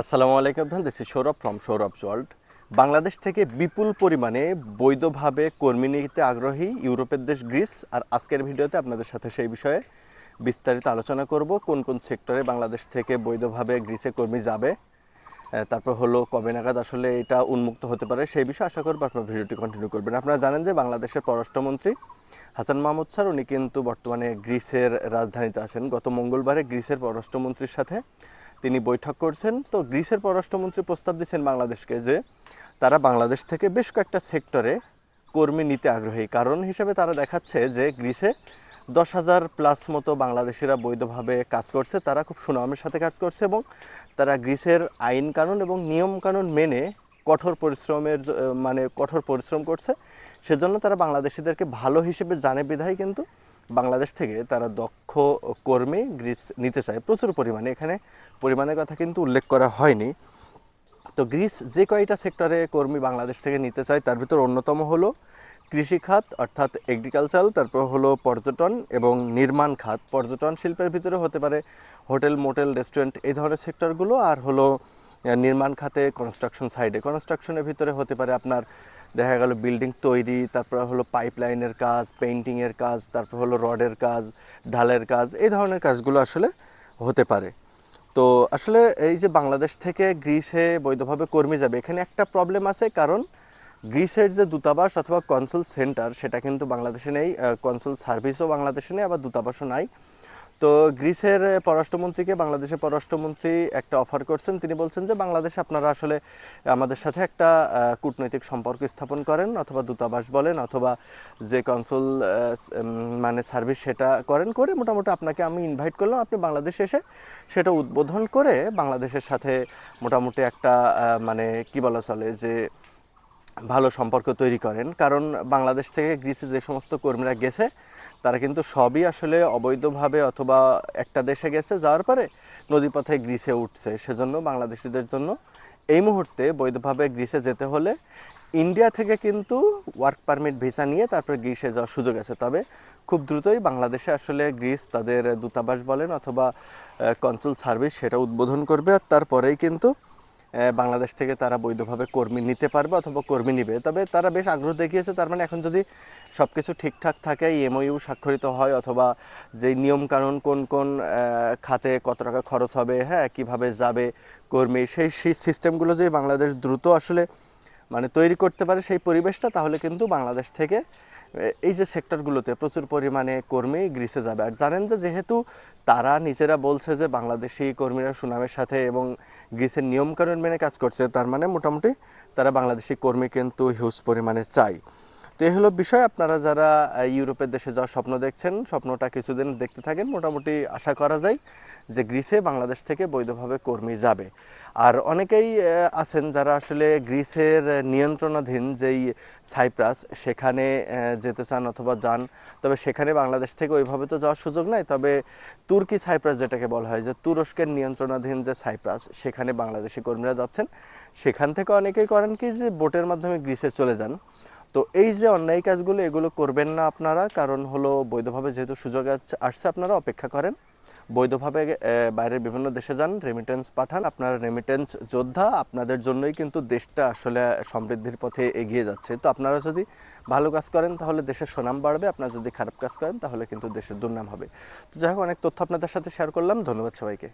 আসসালামু আলাইকুম this is Sourav from Sourav world Bangladesh থেকে বিপুল পরিমাণে বৈধভাবে কর্মী নিতে আগ্রহী ইউরোপের দেশ গ্রিস। আর আজকের ভিডিওতে আপনাদের সাথে সেই বিষয়ে বিস্তারিত আলোচনা করব, কোন কোন সেক্টরে বাংলাদেশ থেকে বৈধভাবে গ্রিসে কর্মী যাবে। তারপর হলো কবে নাগাদ আসলে এটা উন্মুক্ত হতে পারে, সেই বিষয়ে আশা করব আপনার ভিডিওটি কন্টিনিউ করবেন। আপনারা জানেন যে বাংলাদেশের পররাষ্ট্রমন্ত্রী হাসান মাহমুদ স্যার, উনি কিন্তু বর্তমানে গ্রিসের রাজধানীতে আছেন। গত মঙ্গলবারে গ্রিসের পররাষ্ট্রমন্ত্রীর সাথে তিনি বৈঠক করছেন। তো গ্রিসের পররাষ্ট্রমন্ত্রী প্রস্তাব দিচ্ছেন বাংলাদেশকে যে তারা বাংলাদেশ থেকে বেশ কয়েকটা সেক্টরে কর্মী নিতে আগ্রহী। কারণ হিসেবে তারা দেখাচ্ছে যে গ্রিসে দশ হাজার প্লাস মতো বাংলাদেশিরা বৈধভাবে কাজ করছে। তারা খুব সুনামের সাথে কাজ করছে এবং তারা গ্রিসের আইন কানুন এবং নিয়ম কানুন মেনে কঠোর পরিশ্রমের মানে কঠোর পরিশ্রম করছে। সেজন্য তারা বাংলাদেশিদেরকে ভালো হিসেবে জানে বিধায় কিন্তু বাংলাদেশ থেকে তারা দক্ষ কর্মী গ্রিস নিতে চায়। প্রচুর পরিমাণে। এখানে পরিমাণের কথা কিন্তু উল্লেখ করা হয়নি। তো গ্রিস যে কয়টা সেক্টরে কর্মী বাংলাদেশ থেকে নিতে চায়, তার ভিতর অন্যতম হলো কৃষি খাত, অর্থাৎ এগ্রিকালচার তারপর হলো পর্যটন এবং নির্মাণ খাত। পর্যটন শিল্পের ভিতরে হতে পারে হোটেল, মোটেল, রেস্টুরেন্ট, এই ধরনের সেক্টরগুলো। আর হলো নির্মাণ খাতে কনস্ট্রাকশন সাইডে কনস্ট্রাকশনের ভিতরে হতে পারে আপনার দেখা গেল বিল্ডিং তৈরি, তারপর হলো পাইপলাইনের কাজ পেইন্টিংয়ের কাজ, তারপর হলো রডের কাজ ঢালের কাজ, এই ধরনের কাজগুলো আসলে হতে পারে। তো আসলে এই যে বাংলাদেশ থেকে গ্রিসে বৈধভাবে কর্মী যাবে, এখানে একটা প্রবলেম আছে, কারণ গ্রিসের যে দূতাবাস অথবা কনসুল সেন্টার সেটা কিন্তু বাংলাদেশে নেই কনসুল সার্ভিসও বাংলাদেশে নেই, আবার দূতাবাসও নাই। তো গ্রিসের পররাষ্ট্রমন্ত্রীকে বাংলাদেশের পররাষ্ট্রমন্ত্রী একটা অফার করছেন। তিনি বলছেন যে, বাংলাদেশে আপনারা আসলে আমাদের সাথে একটা কূটনৈতিক সম্পর্ক স্থাপন করেন অথবা দূতাবাস বলেন অথবা যে কনসুল মানে সার্ভিস সেটা করেন। করে মোটামুটি আপনাকে আমি ইনভাইট করলাম। আপনি বাংলাদেশে এসে সেটা উদ্বোধন করে বাংলাদেশের সাথে মোটামুটি একটা মানে কি বলা চলে যে ভালো সম্পর্ক তৈরি করেন। কারণ বাংলাদেশ থেকে গ্রিসে যে সমস্ত কর্মীরা গেছে, তারা কিন্তু সবই আসলে অবৈধভাবে অথবা একটা দেশে গেছে, যাওয়ার পরে নদীপথে গ্রিসে উঠছে। সেজন্য বাংলাদেশিদের জন্য এই মুহূর্তে বৈধভাবে গ্রিসে যেতে হলে ইন্ডিয়া থেকে কিন্তু ওয়ার্ক পারমিট ভিসা নিয়ে তারপর গ্রিসে যাওয়ার সুযোগ আছে। তবে খুব দ্রুতই বাংলাদেশে আসলে গ্রিস তাদের দূতাবাস বলেন অথবা কনসুল সার্ভিস সেটা উদ্বোধন করবে। আর তারপরেই কিন্তু বাংলাদেশ থেকে তারা বৈধভাবে কর্মী নিতে পারবে অথবা কর্মী নিবে। তবে তারা বেশ আগ্রহ দেখিয়েছে, তার মানে এখন যদি সব কিছু ঠিকঠাক থাকে এমওইউ স্বাক্ষরিত হয় অথবা যে নিয়মকানুন কোন কোন খাতে কত টাকা খরচ হবে হ্যাঁ কীভাবে যাবে কর্মী সেই সিস্টেমগুলো যদি বাংলাদেশ দ্রুত আসলে মানে তৈরি করতে পারে সেই পরিবেশটা, তাহলে কিন্তু বাংলাদেশ থেকে এই যে সেক্টরগুলোতে প্রচুর পরিমাণে কর্মী গ্রিসে যাবে। আর জানেন যে যেহেতু তারা নিজেরা বলছে যে বাংলাদেশি কর্মীরা সুনামের সাথে এবং গ্রিসের নিয়মকানুন মেনে কাজ করছে, তার মানে মোটামুটি তারা বাংলাদেশি কর্মী কিন্তু হিউজ পরিমাণে চায়। তো এই হলো বিষয়। আপনারা যারা ইউরোপের দেশে যাওয়ার স্বপ্ন দেখছেন, স্বপ্নটা কিছুদিন দেখতে থাকেন। মোটামুটি আশা করা যায় যে গ্রিসে বাংলাদেশ থেকে বৈধভাবে কর্মী যাবে। আর অনেকেই আছেন যারা আসলে গ্রিসের নিয়ন্ত্রণাধীন যেই সাইপ্রাস, সেখানে যেতে চান অথবা যান। তবে সেখানে বাংলাদেশ থেকে ওইভাবে তো যাওয়ার সুযোগ নাই। তবে তুর্কি সাইপ্রাস যেটাকে বলা হয়, যে তুরস্কের নিয়ন্ত্রণাধীন যে সাইপ্রাস, সেখানে বাংলাদেশি কর্মীরা যাচ্ছেন। সেখান থেকে অনেকেই করেন কি যে বোটের মাধ্যমে গ্রিসে চলে যান। তো এই যে অন্যায় কাজগুলো, এগুলো করবেন না আপনারা। কারণ হলো, বৈধভাবে যেহেতু সুযোগ আসছে, আপনারা অপেক্ষা করেন। বৈধভাবে বাইরের বিভিন্ন দেশে যান রেমিটেন্স পাঠান। আপনারা রেমিটেন্স যোদ্ধা, আপনাদের জন্যই কিন্তু দেশটা আসলে সমৃদ্ধির পথে এগিয়ে যাচ্ছে। তো আপনারা যদি ভালো কাজ করেন, তাহলে দেশের সুনাম বাড়বে। আপনারা যদি খারাপ কাজ করেন, তাহলে কিন্তু দেশের দুর্নাম হবে। তো যাই হোক, অনেক তথ্য আপনাদের সাথে শেয়ার করলাম। ধন্যবাদ সবাইকে।